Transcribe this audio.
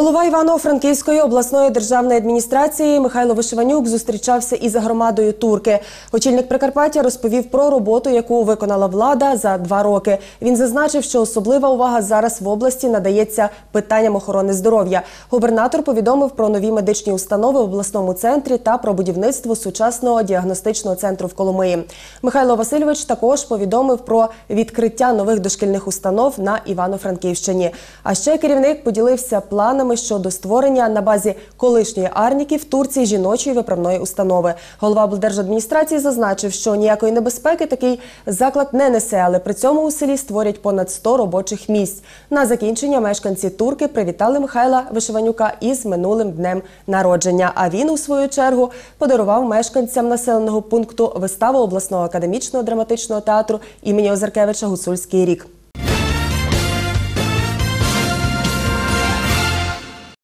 Голова Івано-Франківської обласної державної адміністрації Михайло Вишиванюк зустрічався із громадою турки. Очільник Прикарпаття розповів про роботу, яку виконала влада за два роки. Він зазначив, що особлива увага зараз в області надається питанням охорони здоров'я. Губернатор повідомив про нові медичні установи в обласному центрі та про будівництво сучасного діагностичного центру в Коломиї. Михайло Васильович також повідомив про відкриття нових дошкільних установ на Івано-Франківщині. А ще керівник поділився планами щодо створення на базі колишньої арніки в Турції жіночої виправної установи. Голова облдержадміністрації зазначив, що ніякої небезпеки такий заклад не несе, але при цьому у селі створять понад 100 робочих місць. На закінчення мешканці турки привітали Михайла Вишиванюка із минулим днем народження. А він, у свою чергу, подарував мешканцям населеного пункту виставу обласного академічного драматичного театру імені Озаркевича Гуцульський рік.